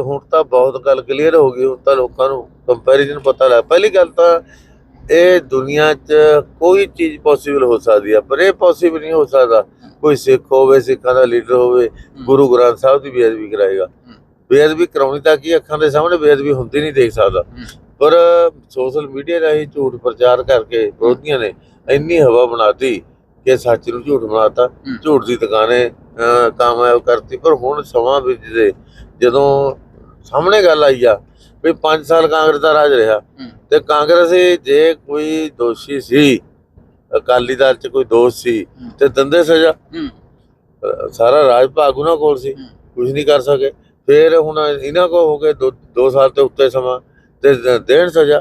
ਤਾਂ ਹੁਣ ਤਾਂ ਬਹੁਤ ਗੱਲ ਕਲੀਅਰ ਹੋ ਗਈ ਹੁਣ ਤਾਂ ਲੋਕਾਂ ਨੂੰ ਕੰਪੈਰੀਜ਼ਨ ਪਤਾ ਲੱਗ ਪਹਿਲੀ ਗੱਲ ਤਾਂ ਇਹ ਦੁਨੀਆ 'ਚ ਕੋਈ ਚੀਜ਼ ਪੋਸੀਬਲ ਹੋ ਸਕਦੀ ਹੈ ਪਰ ਇਹ ਪੋਸੀਬਲ ਨਹੀਂ ਹੋ ਸਕਦਾ। ਕੋਈ ਸਿੱਖ ਹੋਵੇ ਸਿੱਖਾਂ ਦਾ ਲੀਡਰ ਹੋਵੇ ਗੁਰੂ ਗ੍ਰੰਥ ਸਾਹਿਬ ਦੀ ਬੇਅਦਬੀ ਕਰਾਏਗਾ। ਬੇਅਦਬੀ ਕਰਾਉਣੀ ਤਾਂ ਕੀ ਅੱਖਾਂ ਦੇ ਸਾਹਮਣੇ ਬੇਅਦਬੀ ਹੁੰਦੀ ਨਹੀਂ ਦੇਖ ਸਕਦਾ। ਪਰ ਸੋਸ਼ਲ ਮੀਡੀਆ ਰਾਹੀਂ ਝੂਠ ਪ੍ਰਚਾਰ ਕਰਕੇ ਵਿਰੋਧੀਆਂ ਨੇ ਇੰਨੀ ਹਵਾ ਬਣਾਤੀ ਕਿ ਸੱਚ ਨੂੰ ਝੂਠ ਬਣਾਤਾ। ਝੂਠ ਦੀ ਦੁਕਾਨੇ ਕਾਮਯਾਬ ਕਰਤੀ ਪਰ ਹੁਣ ਸਮਾਂ ਵਿੱਚ ਦੇ ਜਦੋਂ ਸਾਹਮਣੇ ਗੱਲ ਆਈ ਆ ਵੀ 5 ਸਾਲ ਕਾਂਗਰਸ ਦਾ ਰਾਜ ਰਿਹਾ। ਤੇ ਕਾਂਗਰਸ ਜੇ ਕੋਈ ਦੋਸ਼ੀ ਸੀ ਅਕਾਲੀ ਦਲ ਚ ਕੋਈ ਦੋਸ਼ ਸੀ ਤੇ ਦੰਦੇ ਸਜ਼ਾ। ਸਾਰਾ ਰਾਜ ਭਾਗ ਉਹਨਾਂ ਕੋਲ ਸੀ ਕੁਝ ਨਹੀਂ ਕਰ ਸਕੇ। ਫਿਰ ਹੁਣ ਇਹਨਾਂ ਕੋ ਹੋ ਗਏ 2 ਸਾਲ ਤੇ ਉੱਤੇ ਸਮਾਂ ਤੇ ਦੇਣ ਸਜ਼ਾ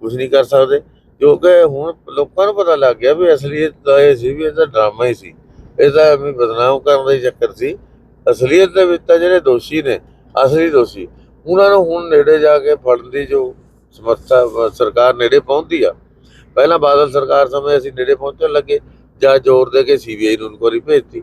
ਕੁਝ ਨਹੀਂ ਕਰ ਸਕਦੇ। ਕਿਉਂਕਿ ਹੁਣ ਲੋਕਾਂ ਨੂੰ ਪਤਾ ਲੱਗ ਗਿਆ ਵੀ ਅਸਲੀਅਤ ਤਾਂ ਇਹ ਸੀ ਵੀ ਇਹ ਤਾਂ ਡਰਾਮਾ ਹੀ ਸੀ। ਇਹ ਤਾਂ ਐਵੇਂ ਬਦਨਾਮ ਕਰਨ ਦਾ ਹੀ ਚੱਕਰ ਸੀ। ਅਸਲੀਅਤ ਦੇ ਵਿੱਚ ਤਾਂ ਜਿਹੜੇ ਦੋਸ਼ੀ ਨੇ ਅਸਲੀ ਦੋਸ਼ੀ ਉਹਨਾਂ ਨੂੰ ਹੁਣ ਨੇੜੇ ਜਾ ਕੇ ਫੜਨ ਦੀ ਜੋ ਸਮਰੱਥਾ ਸਰਕਾਰ ਨੇੜੇ ਪਹੁੰਚਦੀ ਆ। ਪਹਿਲਾਂ ਬਾਦਲ ਸਰਕਾਰ ਸਮੇਂ ਅਸੀਂ ਨੇੜੇ ਪਹੁੰਚਣ ਲੱਗੇ, ਜਾਂ ਜ਼ੋਰ ਦੇ ਕੇ ਸੀਬੀਆਈ ਨੂੰ ਇਨਕੁਆਰੀ ਭੇਜਤੀ।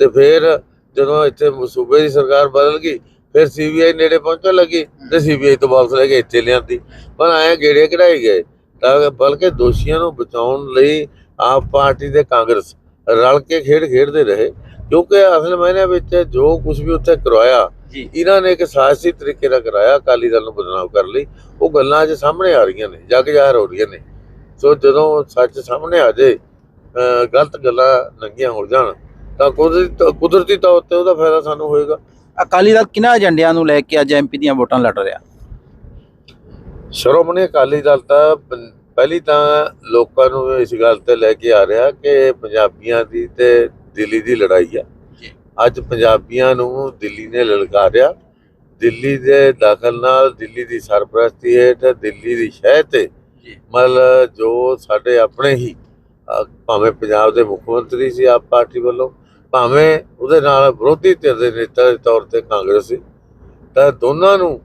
ਤੇ ਫਿਰ ਜਦੋਂ ਇੱਥੇ ਸੂਬੇ ਦੀ ਸਰਕਾਰ ਬਦਲ ਗਈ, ਫਿਰ ਸੀਬੀਆਈ ਨੇੜੇ ਪਹੁੰਚਣ ਲੱਗੀ ਤੇ ਸੀਬੀਆਈ ਤੋਂ ਵਾਪਸ ਲੈ ਕੇ ਇੱਥੇ ਲਿਆਂਦੀ। ਪਰ ਆਏ ਗੇੜੇ ਕਢਾਈ ਗਏ, ਤਾਂ ਬਲਕਿ ਦੋਸ਼ੀਆਂ ਨੂੰ ਬਚਾਉਣ ਲਈ ਆਪ ਪਾਰਟੀ ਤੇ ਕਾਂਗਰਸ ਰਲ ਕੇ ਖੇਡ ਖੇਡਦੇ ਰਹੇ, ਕਿਉਂਕਿ ਅਸਲ ਮਾਇਨੇ ਵਿੱਚ ਜੋ ਕੁਝ ਵੀ ਉੱਥੇ ਕਰਵਾਇਆ ਜੀ। ਇਹਨਾਂ ਨੇ ਇੱਕ ਸਾਜ਼ਿਸ਼ੀ ਤਰੀਕੇ ਨਾਲ ਕਰਾਇਆ ਅਕਾਲੀ ਦਲ ਨੂੰ ਬਦਨਾਮ ਕਰਨ ਲਈ। ਉਹ ਗੱਲਾਂ ਅੱਜ ਸਾਹਮਣੇ ਆ ਰਹੀਆਂ ਨੇ ਜਗ ਜ਼ਾਹਰ ਹੋ ਰਹੀਆਂ ਨੇ। ਸੋ ਜਦੋਂ ਸੱਚ ਸਾਹਮਣੇ ਆ ਜੇ ਗਲਤ ਗੱਲਾਂ ਨੰਗੀਆਂ ਹੋ ਜਾਣ ਤਾਂ ਕੁਦਰਤੀ ਕੁਦਰਤੀ ਤੌਰ ਤੇ ਉਹਦਾ ਫਾਇਦਾ ਸਾਨੂੰ ਹੋਏਗਾ। ਅਕਾਲੀ ਦਲ ਕਿਹਨਾਂ ਏਜੰਡਿਆਂ ਨੂੰ ਲੈ ਕੇ ਅੱਜ ਐਮਪੀ ਦੀਆਂ ਵੋਟਾਂ ਲੜ ਰਿਹਾ? ਸ਼੍ਰੋਮਣੀ ਅਕਾਲੀ ਦਲ ਤਾਂ ਪਹਿਲੀ ਤਾਂ ਲੋਕਾਂ ਨੂੰ ਇਸ ਗੱਲ ਤੇ ਲੈ ਕੇ ਆ ਰਿਹਾ ਕਿ ਪੰਜਾਬੀਆਂ ਦੀ ਤੇ ਦਿੱਲੀ ਦੀ ਲੜਾਈ ਆ। ਅੱਜ ਪੰਜਾਬੀਆਂ ਨੂੰ ਦਿੱਲੀ ਨੇ ਲਲਕਾਰਿਆ। ਦਿੱਲੀ ਦੇ ਦਾਖਲ ਨਾਲ ਦਿੱਲੀ ਦੀ ਸਰਪ੍ਰਸਤੀ ਹੇਠ ਦਿੱਲੀ ਦੀ ਸ਼ਹਿ ਤੇ ਮਤਲਬ ਜੋ ਸਾਡੇ ਆਪਣੇ ਹੀ ਭਾਵੇਂ ਪੰਜਾਬ ਦੇ ਮੁੱਖ ਮੰਤਰੀ ਸੀ ਆਪ ਪਾਰਟੀ ਵੱਲੋਂ ਭਾਵੇਂ ਉਹਦੇ ਨਾਲ ਵਿਰੋਧੀ ਧਿਰ ਦੇ ਨੇਤਾ ਦੇ ਤੌਰ ਤੇ ਕਾਂਗਰਸ ਸੀ ਤਾਂ ਦੋਨਾਂ ਨੂੰ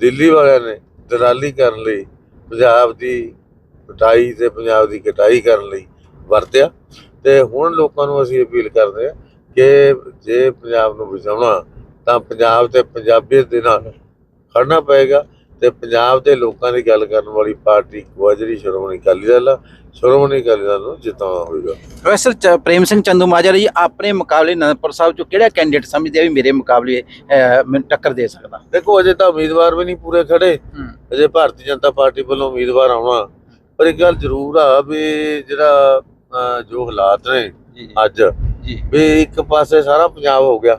ਦਿੱਲੀ ਵਾਲਿਆਂ ਨੇ ਦਲਾਲੀ ਕਰਨ ਲਈ ਪੰਜਾਬ ਦੀ ਕਟਾਈ ਤੇ ਪੰਜਾਬ ਦੀ ਕਟਾਈ ਕਰਨ ਲਈ ਵਰਤਿਆ। ਤੇ ਹੁਣ ਲੋਕਾਂ ਨੂੰ ਅਸੀਂ ਅਪੀਲ ਕਰਦੇ ਹਾਂ ਕਿ ਜੇ ਪੰਜਾਬ ਨੂੰ ਬਚਾਉਣਾ ਤਾਂ ਪੰਜਾਬ ਤੇ ਪੰਜਾਬੀਅਤ ਦੇ ਨਾਲ ਖੜਨਾ ਪਏਗਾ ਤੇ ਪੰਜਾਬ ਦੇ ਲੋਕਾਂ ਦੀ ਗੱਲ ਕਰਨ ਵਾਲੀ ਪਾਰਟੀ ਜਿਹੜੀ ਸ਼੍ਰੋਮਣੀ ਅਕਾਲੀ ਦਲ ਆ ਸ਼੍ਰੋਮਣੀ ਅਕਾਲੀ ਦਲ ਨੂੰ ਜਿਤਾਉਣਾ ਹੋਵੇਗਾ ਪ੍ਰੋਫੈਸਰ ਪ੍ਰੇਮ ਸਿੰਘ ਚੰਦੂ ਮਾਜਰਾ ਜੀ ਆਪਣੇ ਮੁਕਾਬਲੇ ਨੰਦਪੁਰ ਸਾਹਿਬ ਚੋਂ ਕਿਹੜਾ ਕੈਂਡੀਡੇਟ ਸਮਝਦੇ ਆ ਵੀ ਮੇਰੇ ਮੁਕਾਬਲੇ ਮੈਨੂੰ ਟੱਕਰ ਦੇ ਸਕਦਾ? ਦੇਖੋ ਅਜੇ ਤਾਂ ਉਮੀਦਵਾਰ ਵੀ ਨਹੀਂ ਪੂਰੇ ਖੜੇ। ਅਜੇ ਭਾਰਤੀ ਜਨਤਾ ਪਾਰਟੀ ਵੱਲੋਂ ਉਮੀਦਵਾਰ ਆਉਣਾ। ਪਰ ਇੱਕ ਗੱਲ ਜ਼ਰੂਰ ਆ ਵੀ ਜਿਹੜਾ ਜੋ ਹਾਲਾਤ ਨੇ ਅੱਜ ਜੀ। ਵੀ ਇੱਕ ਪਾਸੇ ਸਾਰਾ ਪੰਜਾਬ ਹੋ ਗਿਆ।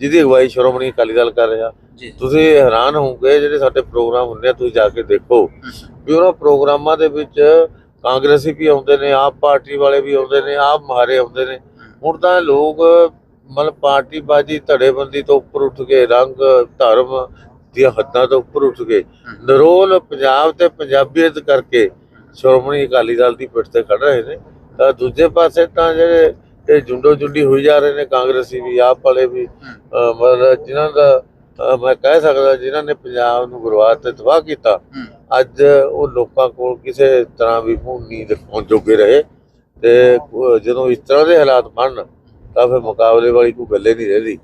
ਜਿਹਦੀ ਅਗਵਾਈ ਸ਼੍ਰੋਮਣੀ ਅਕਾਲੀ ਦਲ ਕਰ ਰਿਹਾ। ਤੁਸੀਂ ਹੈਰਾਨ ਹੋਵੋਗੇ ਜਿਹੜੇ ਸਾਡੇ ਪ੍ਰੋਗਰਾਮ ਹੁੰਦੇ ਆ ਤੁਸੀਂ ਜਾ ਕੇ ਦੇਖੋ ਵੀ ਉਹਨਾਂ ਪ੍ਰੋਗਰਾਮਾਂ ਦੇ ਵਿੱਚ ਕਾਂਗਰਸੀ ਵੀ ਆਉਂਦੇ ਨੇ ਆਪ ਪਾਰਟੀ ਵਾਲੇ ਵੀ ਆਉਂਦੇ ਨੇ ਆਪ ਮਾਰੇ ਆਉਂਦੇ ਨੇ। ਹੁਣ ਤਾਂ ਲੋਕ ਮਤਲਬ ਪਾਰਟੀ ਬਾਜੀ ਧੜੇਬੰਦੀ ਤੋਂ ਉੱਪਰ ਉੱਠ ਕੇ ਰੰਗ ਧਰਮ ਦੀਆਂ ਹੱਦਾਂ ਤੋਂ ਉੱਪਰ ਉੱਠ ਕੇ ਨਰੋਲ ਪੰਜਾਬ ਤੇ ਪੰਜਾਬੀਅਤ ਕਰਕੇ ਸ਼੍ਰੋਮਣੀ ਅਕਾਲੀ ਦਲ ਦੀ ਪਿੱਠ ਤੇ ਖੜ ਰਹੇ ਨੇ। ਤਾਂ ਦੂਜੇ ਪਾਸੇ ਤਾਂ ਜਿਹੜੇ ਇਹ ਜੁੰਡੋ ਜੁੰਡੀ ਹੋਈ ਜਾ ਰਹੇ ਨੇ ਕਾਂਗਰਸੀ ਵੀ ਆਪ ਵਾਲੇ ਵੀ। ਮਤਲਬ ਜਿਨ੍ਹਾਂ ਦਾ ਮੈਂ ਕਹਿ ਸਕਦਾ ਜਿਨ੍ਹਾਂ ਨੇ ਪੰਜਾਬ ਨੂੰ ਬਰਬਾਦ ਤੇ ਤਬਾਹ ਕੀਤਾ ਅੱਜ ਉਹ ਲੋਕਾਂ ਕੋਲ ਕਿਸੇ ਤਰ੍ਹਾਂ ਵੀ ਨਹੀਂ ਦਿਖਾਉਣ ਜੋਗੇ ਰਹੇ ਤੇ ਜਦੋਂ ਇਸ ਤਰ੍ਹਾਂ ਦੇ ਹਾਲਾਤ ਬਣਨ ਤਾਂ ਫਿਰ ਮੁਕਾਬਲੇ ਵਾਲੀ ਕੋਈ ਗੱਲੇ ਨਹੀਂ ਰਹਿੰਦੀ।